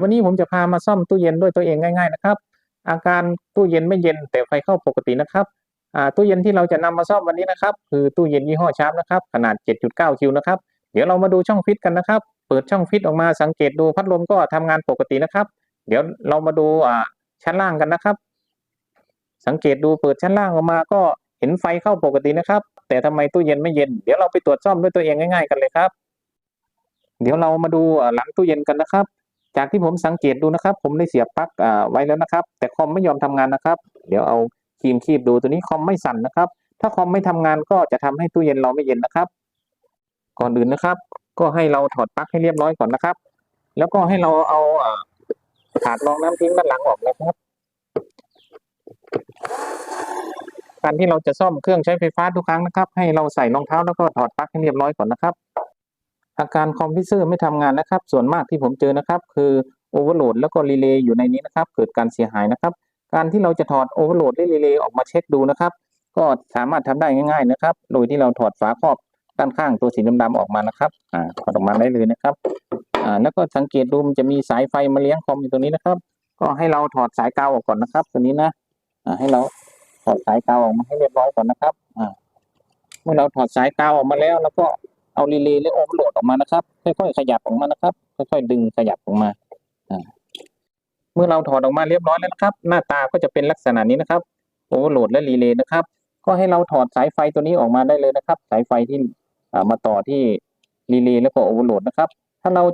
วันนี้ผมจะพามาซ่อมตู้เย็นด้วยตัวเองง่าย ๆนะครับ อาการตู้เย็นไม่เย็นแต่ไฟเข้าปกตินะครับตู้เย็นที่เราจะนำมาซ่อมวันนี้นะครับ คือตู้เย็นยี่ห้อชาร์ปนะครับขนาด 7.9 คิวนะครับเดี๋ยวเรามาดูช่องฟิตกันนะครับ เปิดช่องฟิตออกมาสังเกตดูพัดลมก็ทำงานปกตินะครับ เดี๋ยวเรามาดูชั้นล่างกันนะครับ สังเกตดูเปิดชั้นล่างออกมาก็เห็นไฟเข้าปกตินะครับ แต่ทำไมตู้เย็นไม่เย็นเดี๋ยวเราไปตรวจซ่อมด้วยตัวเองง่าย ๆ กันเลยครับ เดี๋ยวเรามาดูหลังตู้เย็นกันนะครับ จากที่ผมสังเกตดูนะครับ ผมได้เสียบปลั๊กไว้แล้วนะครับ แต่คอมไม่ยอมทำงานนะครับ เดี๋ยวเอาครีมคีบดูตัวนี้คอมไม่สั่นนะครับ ถ้าคอมไม่ทำงานก็จะทำให้ตู้เย็นเราไม่เย็นนะครับ ก่อนอื่นนะครับ ก็ให้เราถอดปลั๊กให้เรียบร้อยก่อนนะครับ แล้วก็ให้เราเอาถาดรองน้ำทิ้งด้านหลังออกนะครับการที่เราจะซ่อมเครื่องใช้ไฟฟ้าทุกครั้งนะครับ ให้เราใส่รองเท้าแล้วก็ถอดปลั๊กให้เรียบร้อยก่อนนะครับ อาการคอมพิวเซอร์ไม่ทำงานนะครับ ส่วนมากที่ผมเจอนะครับ คือโอเวอร์โหลดแล้วก็รีเลย์อยู่ในนี้นะครับ เกิดการเสียหายนะครับ การที่เราจะถอดโอเวอร์โหลดและรีเลย์ออกมาเช็คดูนะครับ ก็สามารถทำได้ง่าย ๆนะครับ โดยที่เราถอดฝาครอบด้านข้างตัวสีดำๆออกมานะครับอ่าถอดออกมาได้เลยนะครับอ่าแล้วก็สังเกตดูมันจะมีสายไฟมาเลี้ยงคอมอยู่ตรงนี้นะครับ ก็ให้เราถอดสายกาวออกก่อนนะครับ ตัวนี้นะอ่าให้เราถอดสายกาวออกมาให้เรียบร้อยก่อนนะครับอ่าเมื่อเราถอดสายกาวออกมาแล้วแล้วก็ เอารีเลย์หรือโอเวอร์โหลดออกมานะครับ ค่อยๆ ขยับออกมานะครับ ค่อยๆ ดึงขยับออกมา เมื่อเราถอดออกมาเรียบร้อยแล้วนะครับ หน้าตาก็จะเป็นลักษณะนี้นะครับโอเวอร์โหลดและรีเลย์นะครับ ก็ให้เราถอดสายไฟตัวนี้ออกมาได้เลยนะครับ สายไฟที่มาต่อที่รีเลย์แล้วก็โอเวอร์โหลดนะครับ ถ้าเรา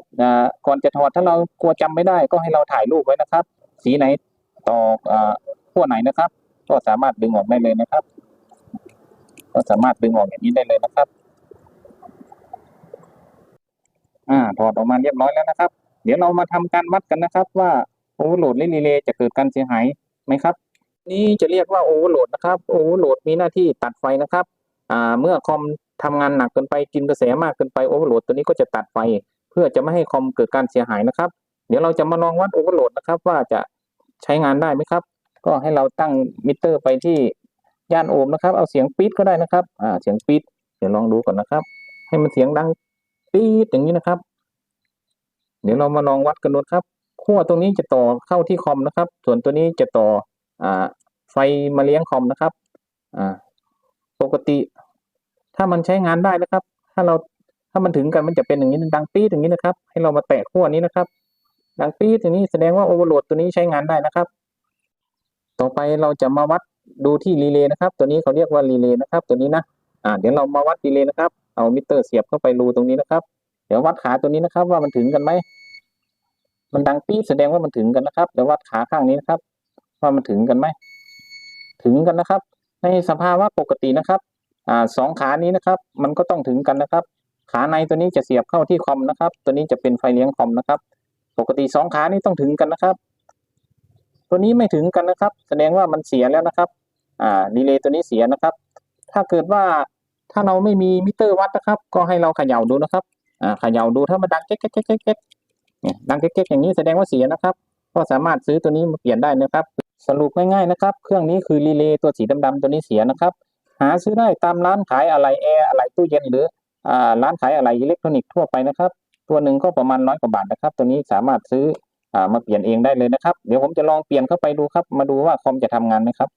ก่อนจะถอดถ้าเรากลัวจำไม่ได้ก็ให้เราถ่ายรูปไว้นะครับ สีไหนต่ออ่าขั้วไหนนะครับ ก็สามารถดึงออกได้เลยนะครับ ก็สามารถดึงออกอย่างนี้ได้เลยนะครับ อ่า ถอดออกมาเรียบร้อยแล้วนะครับ เดี๋ยวเรามาทำการวัดกันนะครับ ว่าโอเวอร์โหลดและรีเลย์จะเกิดการเสียหายไหมครับ นี่จะเรียกว่าโอเวอร์โหลดนะครับโอเวอร์โหลดมีหน้าที่ตัดไฟนะครับอ่าเมื่อคอมทำงานหนักเกินไปกินกระแสมากเกินไปโอเวอร์โหลดตัวนี้ก็จะตัดไฟ เพื่อจะไม่ให้คอมเกิดการเสียหายนะครับ เดี๋ยวเราจะมาลองวัดโอเวอร์โหลดนะครับว่าจะใช้งานได้ไหมครับ ก็ให้เราตั้งมิเตอร์ไปที่ย่านโอห์มนะครับ เอาเสียงปี๊ดก็ได้นะครับอ่าเสียงปี๊ดเดี๋ยวลองดูก่อนนะครับ ให้มันเสียงดังปี๊ดอย่างนี้นะครับ เดี๋ยวเรามาลองวัดกันดูครับขั้วตรงนี้จะต่อเข้าที่คอมนะครับ ส่วนตัวนี้จะต่ออไฟมาเลี้ยงคอมนะครับปกติ ถ้ามันใช้งานได้นะครับ ถ้าเราถ้ามันถึงกันมันจะเป็นอย่างนี้ดังปี๊ดอย่างนี้นะครับ ให้เรามาแตะขั้วนี้นะครับ ดังปี๊ดอย่างนี้แสดงว่าโอเวอร์โหลดตัวนี้ใช้งานได้นะครับ ต่อไปเราจะมาวัดดูที่รีเลย์นะครับ ตัวนี้เขาเรียกว่ารีเลย์นะครับ ตัวนี้นะอ่าเดี๋ยวเรามาวัดรีเลย์นะครับ เอามิเตอร์เสียบเข้าไปรูตรงนี้นะครับ เดี๋ยววัดขาตัวนี้นะครับ ว่ามันถึงกันไหมมันดังปี๊ดแสดงว่ามันถึงกันนะครับเดี๋ยววัดขาข้างนี้นะครับ ว่ามันถึงกันไหมถึงกันนะครับ ในสภาวะปกตินะครับอ่าสองขานี้นะครับ มันก็ต้องถึงกันนะครับ ขาในตัวนี้จะเสียบเข้าที่คอมนะครับ ตัวนี้จะเป็นไฟเลี้ยงคอมนะครับ ปกติสองขานี้ต้องถึงกันนะครับ ตัวนี้ไม่ถึงกันนะครับ แสดงว่ามันเสียแล้วนะครับอ่าดีเลย์ตัวนี้เสียนะครับ ถ้าเกิดว่าถ้าเราไม่มีมิเตอร์วัดนะครับ ก็ให้เราเขย่าดูนะครับ อ่าเขย่าดูถ้ามันดังเก๊กเก๊กเก๊กเก๊กเก๊กเนี่ยดังเก๊กเก๊กอย่างนี้แสดงว่าเสียนะครับ ก็สามารถซื้อตัวนี้มาเปลี่ยนได้นะครับ สรุปง่ายๆนะครับ เครื่องนี้คือรีเลย์ตัวสีดำๆตัวนี้เสียนะครับ หาซื้อได้ตามร้านขายอะไหล่แอร์อะไหล่ตู้เย็นหรืออ่าร้านขายอะไหล่อิเล็กทรอนิกส์ทั่วไปนะครับ ตัวหนึ่งก็ประมาณร้อยกว่าบาทนะครับ ตัวนี้สามารถซื้ออ่ามาเปลี่ยนเองได้เลยนะครับ เดี๋ยวผมจะลองเปลี่ยนเข้าไปดูครับ มาดูว่าคอมจะทำงานไหมครับ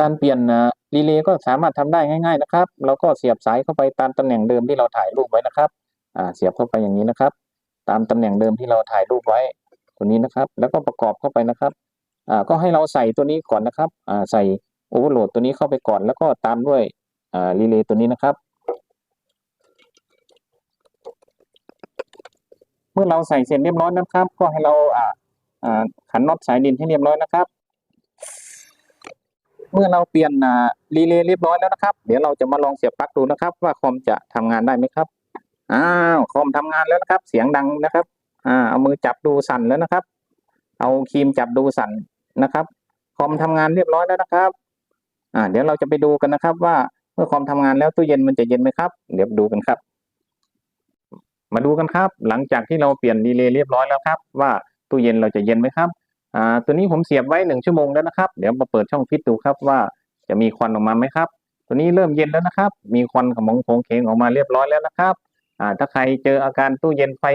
การเปลี่ยนรีเลย์ก็สามารถทำได้ง่าย ๆนะครับเราก็เสียบสายเข้าไปตามตำแหน่งเดิมที่เราถ่ายรูปไว้นะครับอ่าเสียบเข้าไปอย่างนี้นะครับ ตามตำแหน่งเดิมที่เราถ่ายรูปไว้ตัวนี้นะครับ แล้วก็ประกอบเข้าไปนะครับอ่าก็ให้เราใส่ตัวนี้ก่อนนะครับอ่าใส่โอเวอร์โหลดตัวนี้เข้าไปก่อนแล้วก็ตามด้วยอ่ารีเลย์ตัวนี้นะครับ เมื่อเราใส่เสร็จเรียบร้อยนะครับ ก็ให้เราอ่าอ่าขันน็อตสายดินให้เรียบร้อยนะครับ เมื่อเราเปลี่ยนอ่ารีเลย์เรียบร้อยแล้วนะครับ เดี๋ยวเราจะมาลองเสียบปลั๊กดูนะครับ ว่าคอมจะทำงานได้ไหมครับอ้าวคอมทำงานแล้วนะครับ เสียงดังนะครับ อ่า เอามือจับดูสั่นแล้วนะครับ เอาครีมจับดูสั่นนะครับ คอมทำงานเรียบร้อยแล้วนะครับ อ่า เดี๋ยวเราจะไปดูกันนะครับ ว่าเมื่อคอมทำงานแล้วตู้เย็นมันจะเย็นไหมครับ เดี๋ยวดูกันครับ มาดูกันครับ หลังจากที่เราเปลี่ยนรีเลย์เรียบร้อยแล้วครับ ว่าตู้เย็นเราจะเย็นไหมครับ อ่าตัวนี้ผมเสียบไว้หนึ่งชั่วโมงแล้วนะครับ เดี๋ยวมาเปิดช่องฟิตดูครับว่าจะมีควันออกมาไหมครับ ตัวนี้เริ่มเย็นแล้วนะครับ มีควันขมงโผงเคงออกมาเรียบร้อยแล้วนะครับอ่าถ้าใครเจออาการตู้เย็นไฟ